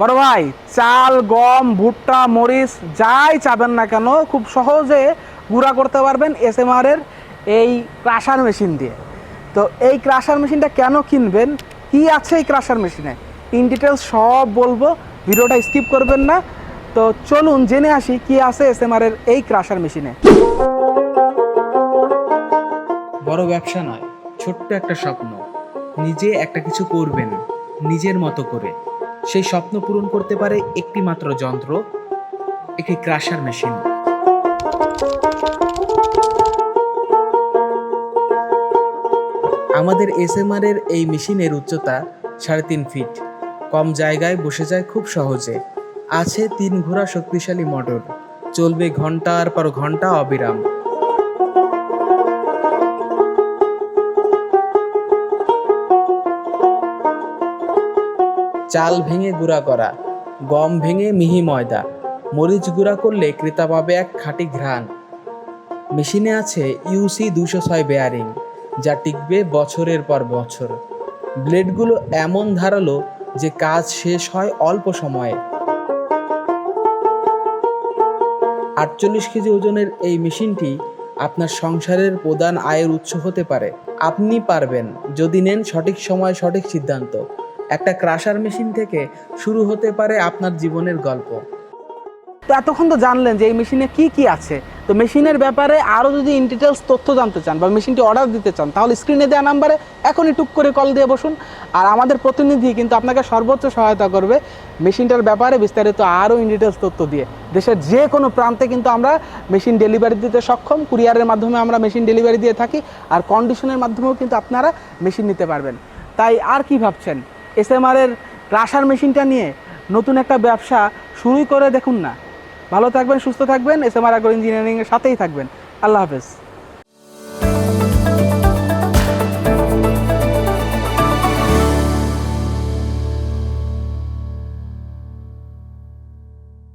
বড় ভাই, চাল, গম, ভুট্টা, মরিচ, যাই চাবেন না কেন, খুব সহজে গুঁড়া করতে পারবেন এস এম এর এই ক্রাশার মেশিন দিয়ে। তো এই ক্রাশার মেশিনটা কেন কিনবেন? কি আছে এই ক্রাশার মেশিনে? ইন ডিটেলস সব বলব, ভিডিওটা স্কিপ করবেন না। তো চলুন জেনে আসি কি আছে এস এম এর এই ক্রাশার মেশিনে। বড় ব্যবসা নয়, ছোট্ট একটা স্বপ্ন। নিজে একটা কিছু করবেন, নিজের মতো করে। সেই স্বপ্ন পূরণ করতে পারে একটি মাত্র যন্ত্র, একটি ক্রাশার মেশিন। আমাদের এসএমআর এর এই মেশিনের উচ্চতা সাড়ে তিন ফিট। কম জায়গায় বসে যায় খুব সহজে। আছে তিন ঘোড়া শক্তিশালী মোটর চলবে ঘণ্টার পর ঘণ্টা অবিরাম। চাল ভেঙে গুঁড়া করা, গম ভেঙে মিহি ময়দা, মরিচ গুঁড়া করলে ক্রেতা পাবে এক খাঁটি ঘ্রাণ। মেশিনে আছে ইউসি দুশো ছয় বেয়ারিং যা টিকবে বছরের পর বছর। ব্লেডগুলো এমন ধারালো যে কাজ শেষ হয় অল্প সময়ে। আটচল্লিশ কেজি ওজনের এই মেশিনটি আপনার সংসারের প্রধান আয়ের উৎস হতে পারে। আপনি পারবেন, যদি নেন সঠিক সময়, সঠিক সিদ্ধান্ত। একটা ক্রাশার মেশিন থেকে শুরু হতে পারে আপনার জীবনের গল্প। তো এতক্ষণ তো জানলেন যে এই মেশিনে কি কি আছে। তো মেশিনের ব্যাপারে আরও যদি ইন ডিটেলস তথ্য জানতে চান বা মেশিনটি অর্ডার দিতে চান, তাহলে স্ক্রিনে দেওয়া নাম্বারে এখনই টুক করে কল দিয়ে বসুন। আর আমাদের প্রতিনিধি কিন্তু আপনাকে সর্বোচ্চ সহায়তা করবে মেশিনটার ব্যাপারে বিস্তারিত আরও ইন ডিটেলস তথ্য দিয়ে। দেশের যে কোনো প্রান্তে কিন্তু আমরা মেশিন ডেলিভারি দিতে সক্ষম কুরিয়ারের মাধ্যমে আমরা মেশিন ডেলিভারি দিয়ে থাকি, আর কন্ডিশনের মাধ্যমেও কিন্তু আপনারা মেশিন নিতে পারবেন। তাই আর কি ভাবছেন? এসএমআর এর রাশার মেশিনটা নিয়ে নতুন একটা ব্যবসা শুরুই করে দেখুন না। ভালো থাকবেন, সুস্থ থাকবেন এস এম আর ইঞ্জিনিয়ারিংয়ের সাথেই থাকবেন। আল্লাহ হাফেজ।